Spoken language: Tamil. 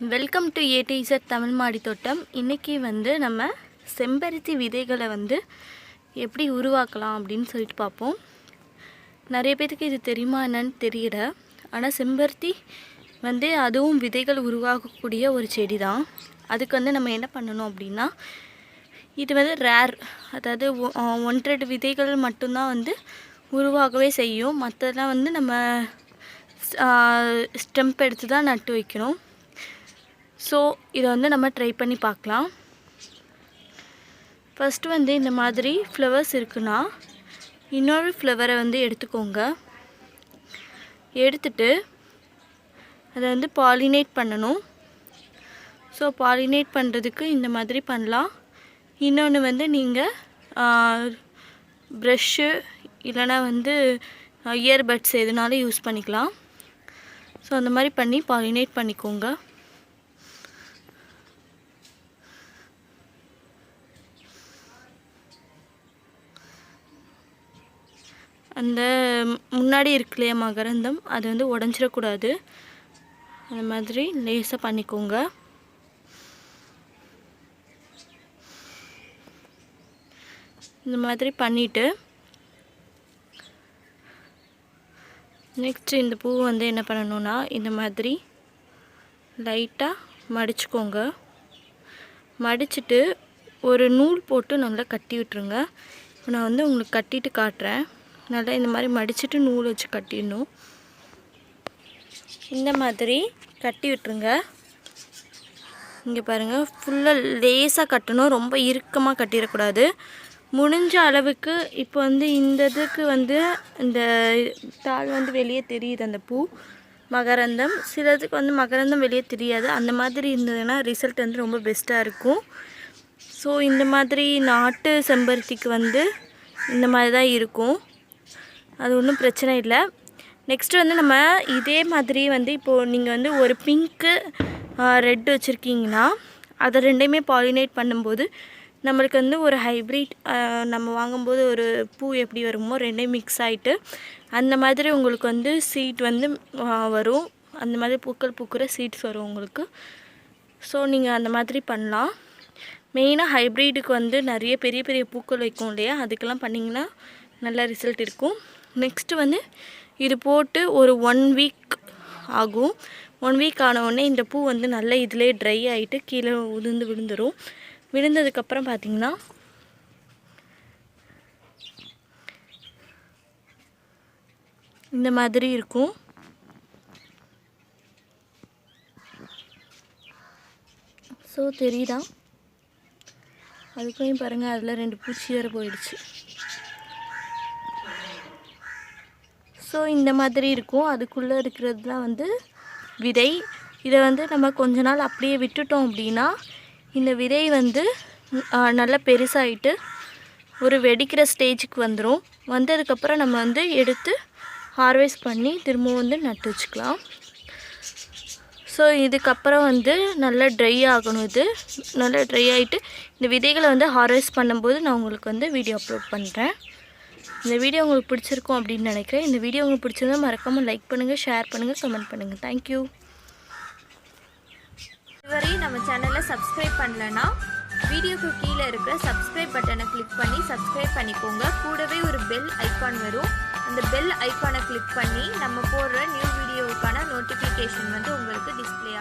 வெல்கம் டு ஏடிசட் தமிழ் மாடி தோட்டம் இன்றைக்கி வந்து நம்ம செம்பருத்தி விதைகளை வந்து எப்படி உருவாக்கலாம் அப்படின்னு சொல்லிட்டு பார்ப்போம். நிறைய பேருக்கு இது தெரியுமா என்னன்னு தெரியல. ஆனால் செம்பருத்தி வந்து அதுவும் விதைகள் உருவாகக்கூடிய ஒரு செடி தான் அதுக்கு வந்து நம்ம என்ன பண்ணணும் அப்படின்னா இது வந்து ரேர் அதாவது ஒ- ஒன்றரை விதைகள் மட்டும்தான் வந்து உருவாகவே செய்யும். மற்றதெல்லாம் வந்து நம்ம ஸ்டெம்ப் எடுத்து தான் நட்டு வைக்கணும். ஸோ இதை வந்து நம்ம ட்ரை பண்ணி பார்க்கலாம். ஃபஸ்ட்டு வந்து இந்த மாதிரி ஃப்ளவர்ஸ் இருக்குன்னா இன்னொரு ஃப்ளவரை வந்து எடுத்துக்கோங்க. எடுத்துட்டு அதை வந்து பாலினேட் பண்ணணும். ஸோ பாலினேட் பண்ணுறதுக்கு இந்த மாதிரி பண்ணலாம். இன்னொன்று வந்து நீங்கள் ப்ரெஷ்ஷு இல்லைன்னா வந்து இயர்பட்ஸ் எதுனாலும் யூஸ் பண்ணிக்கலாம். ஸோ அந்த மாதிரி பண்ணி பாலினேட் பண்ணிக்கோங்க. அந்த முன்னாடி இருக்கு இல்லையா மகரந்தம் அது வந்து உடஞ்சிடக்கூடாது. அந்த மாதிரி லேசாக பண்ணிக்கோங்க. இந்த மாதிரி பண்ணிவிட்டு நெக்ஸ்ட்டு இந்த பூ வந்து என்ன பண்ணணும்னா இந்த மாதிரி லைட்டாக மடிச்சுக்கோங்க. மடிச்சுட்டு ஒரு நூல் போட்டு நல்லா கட்டி விட்டுருங்க. இப்போ நான் வந்து உங்களுக்கு கட்டிட்டு காட்டுறேன். நல்லா இந்த மாதிரி மடிச்சுட்டு நூல் வச்சு கட்டிடணும். இந்த மாதிரி கட்டி விட்டுருங்க. இங்கே பாருங்கள் ஃபுல்லாக லேசாக கட்டணும். ரொம்ப இறுக்கமாக கட்டிடக்கூடாது. முடிஞ்ச அளவுக்கு இப்போ வந்து இந்த இதுக்கு வந்து இந்த தாள் வந்து வெளியே தெரியுது அந்த பூ. மகரந்தம். சிலதுக்கு வந்து மகரந்தம் வெளியே தெரியாது. அந்த மாதிரி இருந்ததுன்னா ரிசல்ட் வந்து ரொம்ப பெஸ்ட்டாக இருக்கும். ஸோ இந்த மாதிரி நாட்டு செம்பருத்திக்கு வந்து இந்த மாதிரி தான் இருக்கும். அது ஒன்றும் பிரச்சனை இல்லை. நெக்ஸ்ட் வந்து நம்ம இதே மாதிரி வந்து இப்போது நீங்கள் வந்து ஒரு பிங்க்கு ரெட் வச்சுருக்கீங்கன்னா அதை ரெண்டையுமே பாலினேட் பண்ணும்போது நம்மளுக்கு வந்து ஒரு ஹைப்ரிட் நம்ம வாங்கும்போது ஒரு பூ எப்படி வருமோ ரெண்டையும் மிக்ஸ் ஆகிட்டு அந்த மாதிரி உங்களுக்கு வந்து சீட் வந்து வரும். அந்த மாதிரி பூக்கள் பூக்கிற சீட்ஸ் வரும் உங்களுக்கு. ஸோ நீங்கள் அந்த மாதிரி பண்ணலாம். மெயினாக ஹைப்ரிடுக்கு வந்து நிறைய பெரிய பெரிய பூக்கள் வைக்கும் இல்லையா? அதுக்கெல்லாம் பண்ணிங்கன்னா நல்ல ரிசல்ட் இருக்கும். நெக்ஸ்ட்டு வந்து இது போட்டு ஒரு ஒன் வீக் ஆகும். ஒன் வீக் ஆனவுடனே இந்த பூ வந்து நல்லா இதிலே ட்ரை ஆகிட்டு கீழே உதிர்ந்து விழுந்துடும் விழுந்ததுக்கப்புறம் பார்த்தீங்கன்னா இந்த மாதிரி இருக்கும். ஸோ தெரியுதா? அதுக்கும் பாருங்கள் அதில் ரெண்டு பூச்சி வேறு போயிடுச்சு. ஸோ இந்த மாதிரி இருக்கும். அதுக்குள்ளே இருக்கிறதுலாம் வந்து விதை. இதை வந்து நம்ம கொஞ்ச நாள் அப்படியே விட்டுட்டோம் அப்படின்னா இந்த விதை வந்து நல்லா பெருசாகிட்டு ஒரு வெடிக்கிற ஸ்டேஜுக்கு வந்துடும் வந்ததுக்கப்புறம் நம்ம வந்து எடுத்து ஹார்வெஸ்ட் பண்ணி திரும்பவும் வந்து நட்டு வச்சுக்கலாம். ஸோ இதுக்கப்புறம் வந்து நல்லா ட்ரை ஆகணும் இது. நல்லா ட்ரை ஆகிட்டு இந்த விதைகளை வந்து ஹார்வெஸ்ட் பண்ணும்போது நான் உங்களுக்கு வந்து வீடியோ அப்லோட் பண்ணுறேன் இந்த வீடியோ உங்களுக்கு பிடிச்சிருக்கும் அப்படின்னு நினைக்கிறேன். இந்த வீடியோ உங்களுக்கு பிடிச்சிருந்தா மறக்காமல் லைக் பண்ணுங்கள் ஷேர் பண்ணுங்கள் கமெண்ட் பண்ணுங்கள் தேங்க்யூ இதுவரையும் நம்ம சேனலை சப்ஸ்கிரைப் பண்ணலனா வீடியோக்கு கீழே இருக்கிற சப்ஸ்கிரைப் பட்டனை கிளிக் பண்ணி சப்ஸ்கிரைப் பண்ணிக்கோங்க. கூடவே ஒரு பெல் ஐக்கான் வரும். அந்த பெல் ஐக்கானை கிளிக் பண்ணி நம்ம போடுற நியூ வீடியோவுக்கான நோட்டிஃபிகேஷன் வந்து உங்களுக்கு டிஸ்பிளே